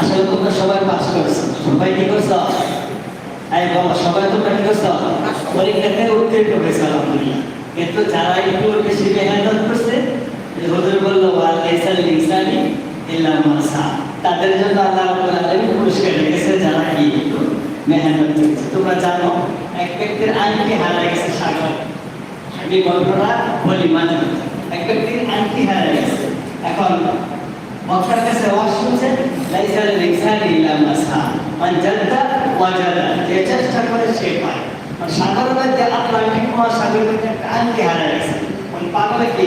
আসলে তোমরা সবাই পাস করছ। সবাই কি করছ? আরে বাবা, সবাই তোমরা কি করছ? পরীক্ষাতে উত্তীর্ণ হয়েছে, আলহামদুলিল্লাহ। কিন্তু যারা একটু বেশি মেহনত করছে হুজুর বলল, ওয়াল লাইসাল ইনসানি ইল্লা মা সা তাদের জন্য আল্লাহ রাব্বুল আলামিন পুরস্কার রেখেছে যারা কি মেহনত করেছে। তোমরা জানো, এক ব্যক্তির আইনকে হারাই গেছে সাগর। আমি গল্পটা বলি মাঝে এক ব্যক্তির আইনকে হারাই গেছে। এখন, বক্তার কাছে ওয়াজ শুনছে লাইসাল ইনসানি ইল্লা মা সা মান জাদ্দা ওয়াজাদা যে চেষ্টা করে সে পায়। আর সাগর মধ্যে আটলান্টিক মহাসাগরের মধ্যে একটা আইনকে হারাই গেছে। ওই পাগলে কি?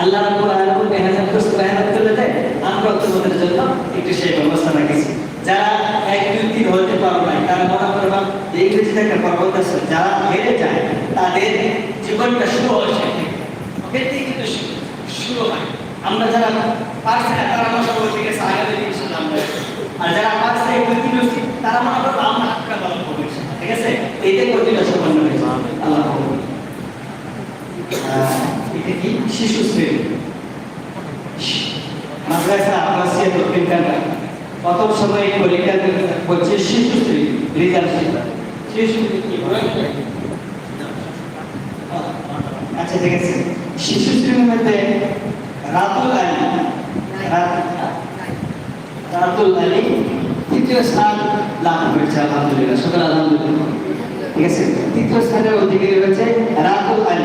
আল্লাহ রাব্বুল আলামিন মেহনত করছে মেহনত করলে দেয়? আমরা তোমাদের জন্য একটু সেই ব্যবস্থা রেখেছি। যারা এক, দুই হতে পারো না তারা মনে করবা যে ইংরেজিতে পর্বত আছে যারা হেরে যায়, তাদের জীবনটা শুরু হয় সেখানে কিন্তু শুরু। হয়। আমরা যারা পারছি না, তারা মনে করব ঠিক আছে আগে দিকে ইনশাল্লাহ আমরা আর যারা পারছে এক দুই তিন তারা মনে করব আমরা হাতটা ভালো করব ঠিক আছে? এইটাই কঠিন সম্পন্ন হয়েছে আল্লাহ কবুল। আহ, এটা কি শিশু শ্রেণি মাদ্রাসা আবাসিয়া দক্ষিণ কান্ডা প্রথম সময় পরীক্ষা হচ্ছে শিশু শ্রেণি রেজাল্ট শিশু আচ্ছা ঠিক আছে শিশু শ্রেণির মধ্যে রাতুল আলী রাত- রাতুল আলী তৃতীয় স্থান লাভ করেছে আলহামদুলিল্লাহ সকল আলহামদুলিল্লাহ ঠিক আছে তৃতীয় স্থানের অধিকারী হয়েছে রাতুল আলী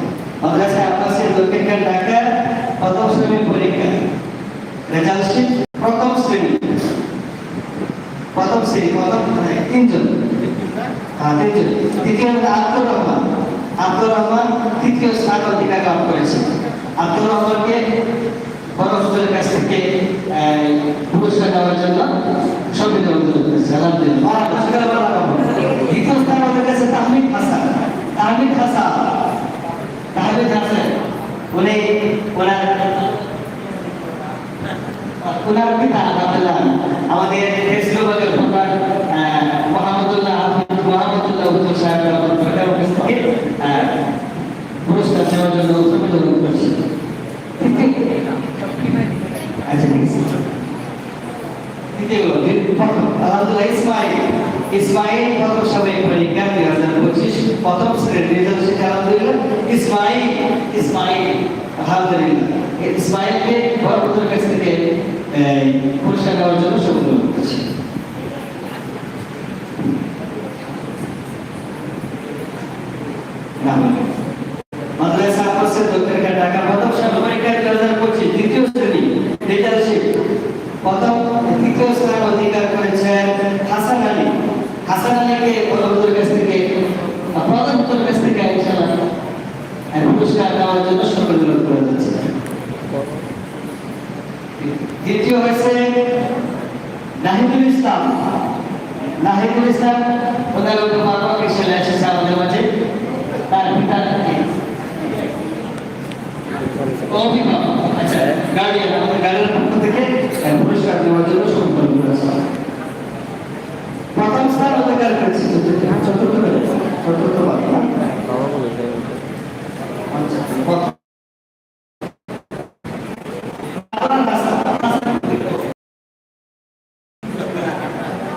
মাদ্রাসা আব্বাসের দক্ষিণকার ঢাকা প্রথম শ্রেণির পরীক্ষা রেজাল্ট প্রথম শ্রেণি প্রথম শ্রেণি প্রথম তিনজন হ্যাঁ তিনজন আব্দুর রহমান আব্দুর রহমান তৃতীয় স্থান অধিকার লাভ করেছে আব্দুর রহমানকে বড় হুজুরের কাছ থেকে পুরস্কার দেওয়ার জন্য সংবিধান অনুরোধ করেছে আলহামদুলিল্লাহ আর পুরস্কার বলা হবে। দ্বিতীয় স্থান আমাদের কাছে তাহমিদ হাসান তাহমিদ হাসান তাহমিদ হাসান উনি ওনার ওনার পিতা আমাদের ফেসবুকের প্রধান মোহাম্মদুল্লাহ মোহাম্মদুল্লাহ হুজুর সাহেব সরকার অফিস থেকে পুরস্কার দেওয়ার জন্য করছি আচ্ছা আলহামদুলিল্লাহ ইসমাইল। ইসমাইল প্রথম শ্রেণির রেজাল্ট শিখে কাছ থেকে পুরস্কার দেওয়ার জন্য সুন্দর করছি মাদ্রাসা আব্বাসের দক্ষিণকার ঢাকা প্রথম সাময়িক পরীক্ষা দুই হাজার পঁচিশ দ্বিতীয় শ্রেণি রেজাল্ট শিট প্রথম তৃতীয় স্থান অধিকার করেছেন হাসান আলী হাসান আলীকে প্রধানমন্ত্রীর কাছ থেকে প্রধানমন্ত্রীর কাছ থেকে ইনশাআল্লাহ এই পুরস্কার দেওয়ার জন্য সকল অনুরোধ করে যাচ্ছে দ্বিতীয় হয়েছে নাহিদুল ইসলাম। নাহিদুল ইসলাম ওনার উপমাপক চলে এসেছে আমাদের মাঝে? তার পিতার অভিভাবক। আচ্ছা গার্ডিয়ান আমাদের পক্ষ থেকে পুরস্কার দেওয়ার জন্য সম্পন্ন করেছে প্রথম স্থান অধিকার করেছে চতুর্থ চতুর্থ আচ্ছা, প্রথম-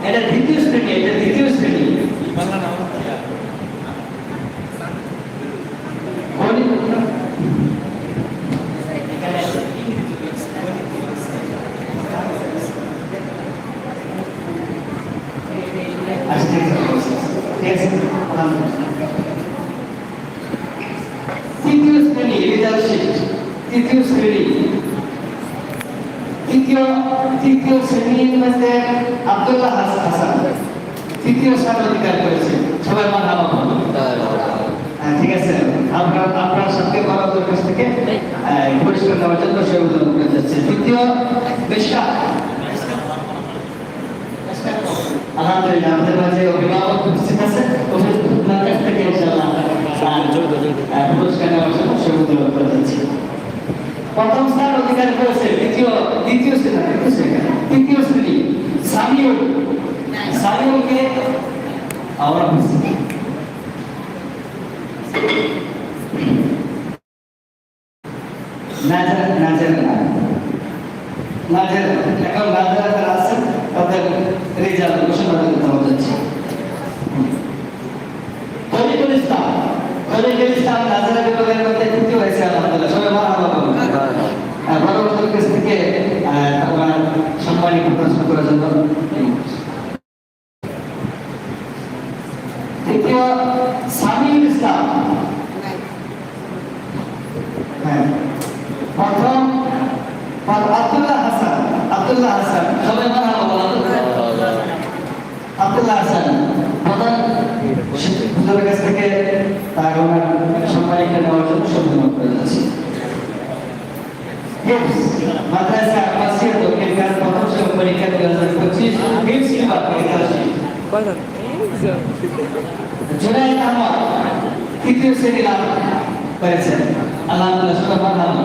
এটা দ্বিতীয় শ্রেণি এটা দ্বিতীয় শ্রেণি স্কলারশিপ তৃতীয় শ্রেণি তৃতীয় তৃতীয় শ্রেণির মধ্যে আব্দুল্লাহ হাসান। তৃতীয় স্থান অধিকার করেছে। সবাই বলুন হ্যাঁ, ঠিক আছে। আপনার আপনার সাথে করার কাছ থেকে আহ, পুরস্কার দেওয়ার জন্য সে উদ্যোগ করে যাচ্ছে। তৃতীয় বেশা আলহামদুলিল্লাহ আমাদের মাঝে অভিভাবক উপস্থিত আছে। ওনার থেকে ইনশাআল্লাহ পুরস্কার নেওয়ার জন্য সে উদ্যোগ করে যাচ্ছে। প্রথম স্থান অধিকার করেছে দ্বিতীয় দ্বিতীয় শ্রেণি তৃতীয় শ্রেণি সামিউল। সামিউলকে আমরা নাজার নাজার নাজার এখন নাজার যারা আছেন তাদের রেজাল্ট ঘোষণা করতে হওয়া যাচ্ছে খলিকুল ইসলাম খলিকুল ইসলাম নাজারা বিভাগের মধ্যে তৃতীয় হয়েছে আলহামদুলিল্লাহ সবাই মারা আর বড়দের কাছ থেকে আহ, আপনার সম্মানী প্রদর্শন করার জন্য হ্যাঁ। সবাই সম্মান হিপস মাদ্রাসা আবাসিয়া দক্ষিণকার প্রথম সহ পরীক্ষা দুই হাজার পঁচিশ হিপস বিভাগ পরীক্ষা জুনাইদ আহমদ তৃতীয় শ্রেণি লাভ করেছেন সবাই ভালো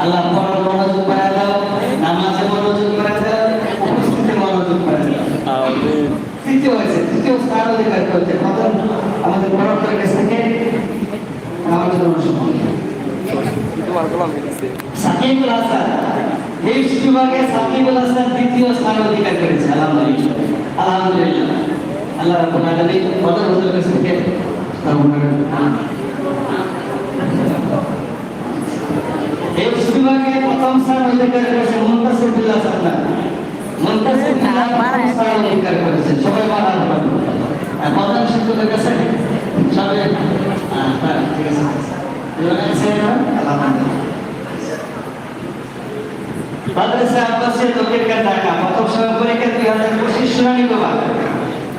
আল্লাহ পড়ার মনোযোগ করে দাও নামাজে মনোযোগ করে দাও উপস্থিতি মনোযোগ করে দাও তৃতীয় হয়েছে তৃতীয় স্থান অধিকার করছে প্রথম আমাদের বড়দের কাছ থেকে সম্মান সাকিবুল হাসান হিপস বিভাগে সাকিবুল হাসান দ্বিতীয় স্থান অধিকার করেছে আলহামদুলিল্লাহ আলহামদুলিল্লাহ। আল্লাহ রাব্বুল আলামিন বদর হুজুর কাছ থেকে হিপস বিভাগে প্রথম স্থান অধিকার করেছে মুন্তাসির বিল্লাহ সান্না মুন্তাসির বিল্লাহ স্থান অধিকার করেছে সবাই মারা আর প্রধান শিক্ষকের কাছে? সবাই হ্যাঁ, ঠিক আছে। আলহামদুলিল্লাহ। মাদ্রাসা আব্বাসিয়া দক্ষিণকার ঢাকা প্রথম সময় পরীক্ষা দুই হাজার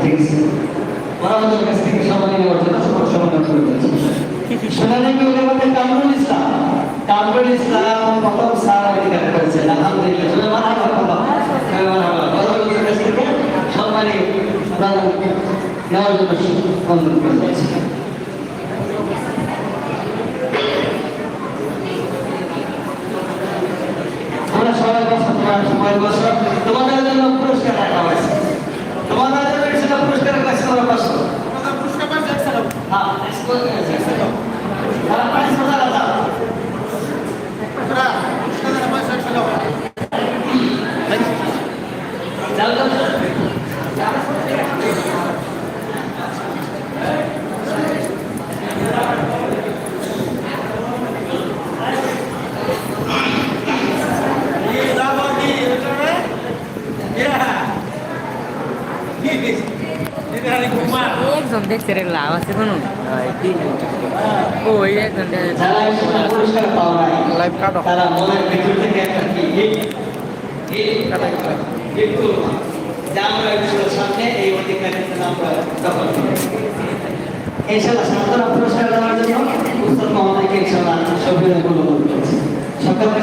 আহ, ওরা আমাদের কাছ থেকে সম্মান নেওয়ার জন্য করেছেন। আলহামদুলিল্লাহ সবাই বসো তোমাদের জন্য পুরস্কার রাখা হয়েছে তোমাদের জন্য সেটা পুরস্কার রাখা হয়েছে তোমরা বসো হ্যাঁ তারা প্রাইজ কোথায় রাখা যাও যাও একজন দেখছে রে লাভ আছে কোনো ওই একজন দেখছে। যারা এই সময় পুরস্কার পাওয়া নাই লাইভ কাটো তারা মনের ভেতর থেকে একটা কি হিট হিট হিট করব যা আমরা ঈশ্বরের সামনে এই অধিকারের জন্য আমরা দখল করি। ইনশাআল্লাহ সান্ত্বনা পুরস্কার দেওয়ার জন্য মহোদয়কে অনুরোধ করছি। সকলকে